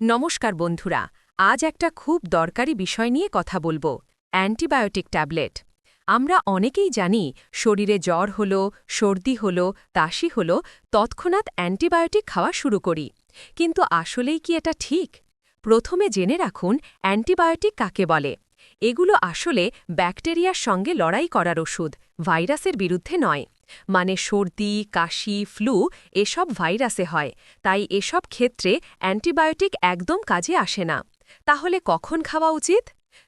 নমস্কার বন্ধুরা, আজ একটা খুব দরকারি বিষয় নিয়ে কথা বলব, অ্যান্টিবায়োটিক ট্যাবলেট। আমরা অনেকেই জানি শরীরে জ্বর হল, সর্দি হল তাসি হল, তৎক্ষণাৎ অ্যান্টিবায়োটিক খাওয়া শুরু করি। কিন্তু আসলেই কি এটা ঠিক? প্রথমে জেনে রাখুন অ্যান্টিবায়োটিক কাকে বলে। এগুলো আসলে ব্যাকটেরিয়ার সঙ্গে লড়াই করার ওষুধ, ভাইরাসের বিরুদ্ধে নয়। মানে সর্দি, কাশি ফ্লু এসব ভাইরাসে হয়। তাই এসব ক্ষেত্রে অ্যান্টিবায়োটিক একদম কাজে আসে না। তাহলে কখন খাওয়া উচিত?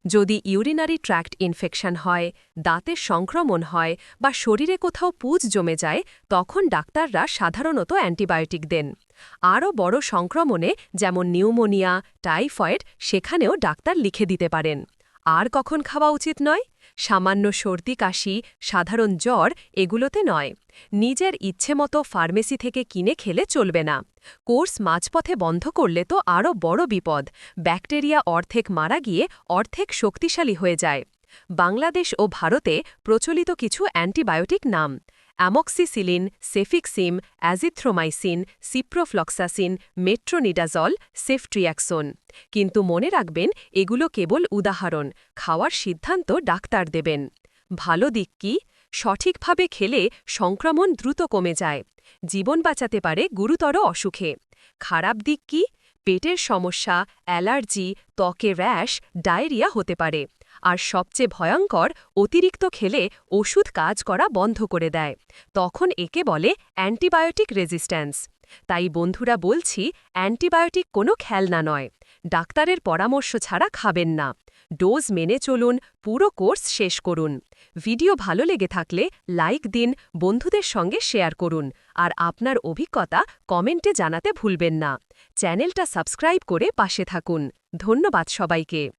যদি ইউরিনারি ট্র্যাক্ট ইনফেকশন হয়, দাঁতের সংক্রমণ হয় বা শরীরে কোথাও পুজ জমে যায়, তখন ডাক্তাররা সাধারণত অ্যান্টিবায়োটিক দেন। আরও বড় সংক্রমণে যেমন নিউমোনিয়া, টাইফয়েড, সেখানেও ডাক্তার লিখে দিতে পারেন। আর কখন খাওয়া উচিত নয়? সামান্য সর্দি, কাশি, সাধারণ জ্বর এগুলোতে নয়। নিজের ইচ্ছে মতো ফার্মেসি থেকে কিনে খেলে চলবে না। কোর্স মাঝপথে বন্ধ করলে তো আরও বড় বিপদ। ব্যাকটেরিয়া অর্ধেক মারা গিয়ে অর্ধেক শক্তিশালী হয়ে যায়। বাংলাদেশ ও ভারতে প্রচলিত কিছু অ্যান্টিবায়োটিক নাম, amoxicillin, cefixime, azithromycin, ciprofloxacin, metronidazole, ceftriaxone. কিন্তু মনে রাখবেন, এগুলো কেবল উদাহরণ, খাওয়ার সিদ্ধান্ত ডাক্তার দেবেন। ভালো দিক কি? সঠিকভাবে খেলে সংক্রমণ দ্রুত কমে যায়। জীবন বাঁচাতে পারে গুরুতর অসুখে। খারাপ দিক কি? পেটের সমস্যা, অ্যালার্জি, ত্বকে র্যাশ, ডায়রিয়া হতে পারে। আর সবচেয়ে ভয়ঙ্কর, অতিরিক্ত খেলে ওষুধ কাজ করা বন্ধ করে দেয়। তখন একে বলে অ্যান্টিবায়োটিক রেজিস্ট্যান্স। তাই বন্ধুরা বলছি, অ্যান্টিবায়োটিক কোনো খেলনা নয়। ডাক্তারের পরামর্শ ছাড়া খাবেন না। ডোজ মেনে চলুন, পুরো কোর্স শেষ করুন। ভিডিও ভালো লেগে থাকলে লাইক দিন, বন্ধুদের সঙ্গে শেয়ার করুন। আর আপনার অভিজ্ঞতা কমেন্টে জানাতে ভুলবেন না। চ্যানেলটা সাবস্ক্রাইব করে পাশে থাকুন। ধন্যবাদ সবাইকে।